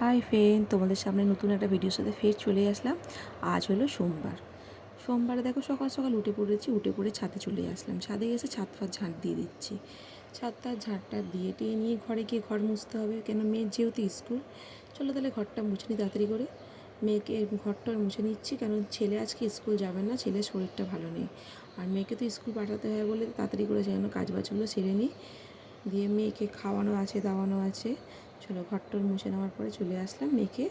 Hi friend, তোমাদের সামনে নতুন একটা ভিডিওর সাথে ফের চলে আসলাম। আজ হলো সোমবার। সোমবারে দেখো সকাল সকাল উঠে পড়েছি, উঠে পড়ে ছাদে চলে আসলাম। ছাদে এসে ছাদ ফাদ ঝাঁট দিয়ে দিচ্ছি। ছাদ তার ঝাঁটটা দিয়ে টিয়ে নিয়ে ঘরে গিয়ে ঘর মুছতে হবে, কেন মেয়ের যেহেতু স্কুল। চলো তাহলে ঘরটা মুছে নিই তাড়াতাড়ি করে। মেয়েকে ঘরটা মুছে নিচ্ছি কারণ ছেলে আজকে স্কুল যাবে না, ছেলের শরীরটা ভালো নেই। আর মেয়েকে তো স্কুল পাঠাতে হয় বলে তাড়াতাড়ি করে যেন কাজ বাজগুলো সেরে নিই দিয়ে মেয়েকে খাওয়ানো আছে, দাওয়ানো আছে। চলো ঘরটর মুছে নেওয়ার পরে চলে আসলাম মেখে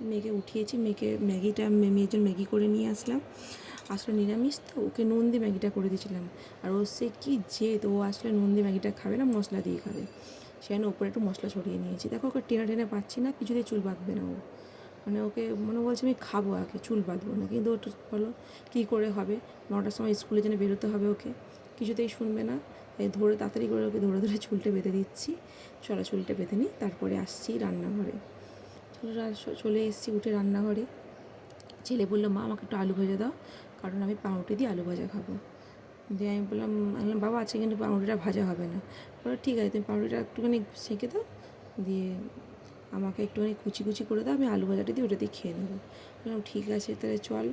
মেয়েকে উঠিয়েছি, মেয়েকে ম্যাগিটা মে- মেয়ের জন্য ম্যাগি করে নিয়ে আসলাম। আসলে নিরামিষ, তো ওকে নুন দিয়ে ম্যাগিটা করে দিয়েছিলাম। আর ও সে কী জেদ, ও আসলে নুন দিয়ে ম্যাগিটা খাবে না, মশলা দিয়ে খাবে। সেখানে ওপরে একটু মশলা ছড়িয়ে নিয়েছি। দেখো ওকে টেনে টেনে পাচ্ছি না, কিছুতেই চুল বাঁধবে না ও। মানে ওকে, মনে বলছে আমি খাব আগে চুল বাঁধবো না। কিন্তু ওটা বলো কী করে হবে? নটার সময় স্কুলে যেন বেরোতে হবে ওকে, কিছুতেই শুনবে না। তাই ধরে তাড়াতাড়ি করে ওকে ধরে ধরে চুলটা বেঁধে দিচ্ছি। চলা চুলটা বেঁধে নিই, তারপরে আসছি রান্নাঘরে। চলে এসেছি উঠে রান্নাঘরে। ছেলে বলল, মা, আমাকে একটু আলু ভাজা দাও, কারণ আমি পাউরুটি দিয়ে আলু ভাজা খাব। দিয়ে আমি বললাম বললাম, বাবা আছে কিন্তু পাউরুটিটা ভাজা হবে না। বলো ঠিক আছে, তুমি পাউরুটিটা একটুখানি সেঁকে দাও, দিয়ে আমাকে একটুখানি কুচি কুচি করে দাও, আমি আলু ভাজাটা দিয়ে ওটা দিয়ে খেয়ে নেব। বললাম, ঠিক আছে, তাহলে চল,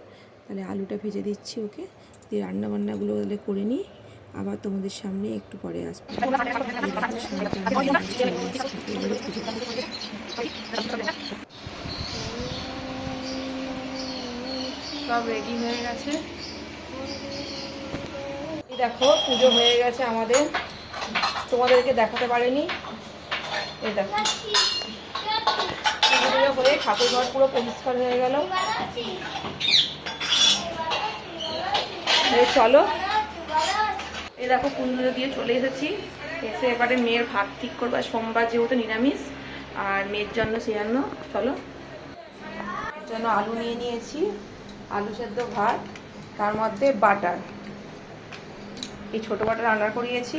তাহলে আলুটা ভেজে দিচ্ছি ওকে, দিয়ে রান্না বান্নাগুলো তাহলে করে নিই। আবার তোমাদের সামনে একটু পরে আসব। সব রেডি হয়ে গেছে। এই দেখো পুজো হয়ে গেছে আমাদের। তোমাদেরকে দেখাতে পারিনি। এই দেখো। পুজো হয়ে ঠাকুর ঘর পুরো পরিষ্কার হয়ে গেল। এই চলো। এই দেখো পুজো দিয়ে চলে এসেছি। এসে এবারে মেয়ের ভাত ঠিক করব। সোমবার যেহেতু নিরামিষ, আর মেয়ের জন্য সে জন্য চলো। এর জন্য আলু নিয়ে নিয়েছি। আলু সেদ্ধ ভাত, তার মধ্যে বাটার। এই ছোটো বাটার রান্না করিয়েছি।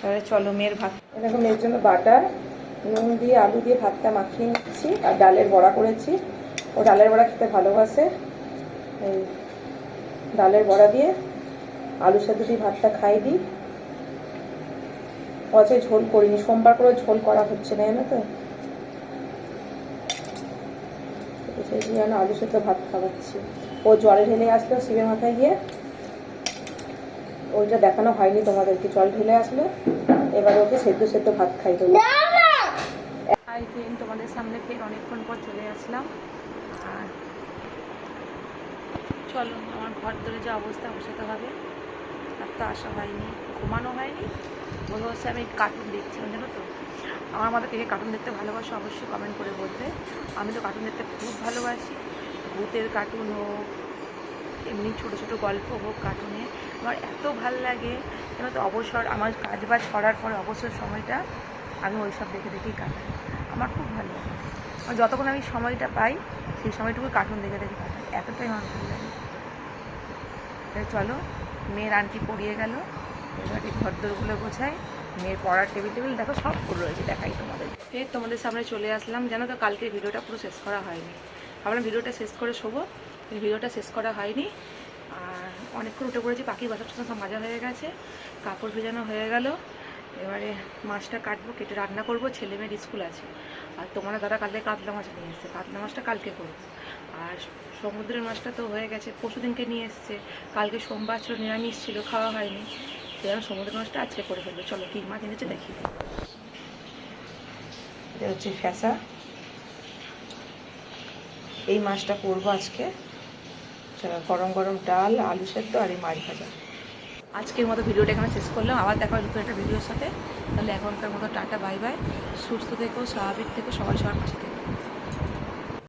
তাহলে চলো মেয়ের ভাত। এরকম মেয়ের জন্য বাটার। নুন দিয়ে, আলু দিয়ে ভাতটা মাখিয়ে নিচ্ছি। আর ডালের বড়া করেছি। ও ডালের বড়া খেতে ভালোবাসে। এই ডালের বড়া দিয়ে আলু সাথে দিয়ে ভাতটা খাই দিই অচে ঝোল করিনি, সোমবার করে ঝোল করা হচ্ছে না জানো তো? সেই আলু সেদ্ধ ভাত খাওয়াচ্ছি। ও জলে ঢেলে আসলো শিবের মাথায় গিয়ে। ওইটা দেখানো হয়নি তোমাদেরকে, জল ঢেলে আসলো। এবার ওকে সেদ্ধ সেদ্ধ ভাত খাই দেবো। তোমাদের সামনে ফের অনেকক্ষণ পর চলে আসলাম। আর চলো, আমার ঘর ধরে যে অবস্থা বসাতে হবে। তো আসা হয়নি, ঘুমানো হয়নি। মনে হচ্ছে আমি কার্টুন দেখছিলাম জানো তো? আমার মতো কে কার্টুন দেখতে ভালোবাসো অবশ্যই কমেন্ট করে বলবে। আমি তো কার্টুন দেখতে খুব ভালোবাসি। ভূতের কার্টুন হোক, এমনি ছোটো ছোটো গল্প হোক কার্টুনে আমার এত ভালো লাগে। কেন তো, অবসর, আমার কাজ বাজ করার পরে অবসর সময়টা আমি ওই সব দেখে দেখেই কাটাই। আমার খুব ভালো লাগে। যতক্ষণ আমি সময়টা পাই, সেই সময়টুকু কার্টুন দেখে দেখে কাটাই। এতটাই আমার ভালো লাগে। চলো মেয়ের আনটি পড়িয়ে গেল। এবারে ঘরদোরগুলো গোছাই, মেয়ের পড়ার টেবিল টেবিল, দেখো সব ফুল রয়েছে দেখাই তোমাদের। ফের তোমাদের সামনে চলে আসলাম। জানো তো কালকে ভিডিওটা পুরো শেষ করা হয়নি। আমরা ভিডিওটা শেষ করে শোবো ভিডিওটা শেষ করা হয়নি। আর অনেকক্ষণ উঠে পড়েছি, পাখির বাসা টাসা সব মাজা হয়ে গেছে, কাপড় ভেজানো হয়ে গেল। এবারে মাছটা কাটবো, কেটে রান্না করব, ছেলে মেয়ের স্কুল আছে। আর তোমার দাদা কালকে কাতলা মাছ নিয়ে এসছে, কাতলা মাছটা কালকে করব। আর সমুদ্রের মাছটা তো হয়ে গেছে, পরশু দিনকে নিয়ে এসছে। কালকে সোমবার ছিল, নিরামিষ ছিল, খাওয়া হয়নি। সেজন্য সমুদ্রের মাছটা আজকে করে ফেলব। চলো, কী মাছ এনেছে দেখি। এটা হচ্ছে ফ্যাসা। এই মাছটা করব আজকে। গরম গরম ডাল, আলু সেদ্ধ আর এই মাছ ভাজা। আজকের মতো ভিডিওটা এখানে শেষ করলাম। আবার দেখা হবে একটা ভিডিওর সাথে। তাহলে এখনকার মতো টাটা, বাই বাই। সুস্থ থেকো, স্বাভাবিক থেকো, সবাই সবার পাশে থেকো।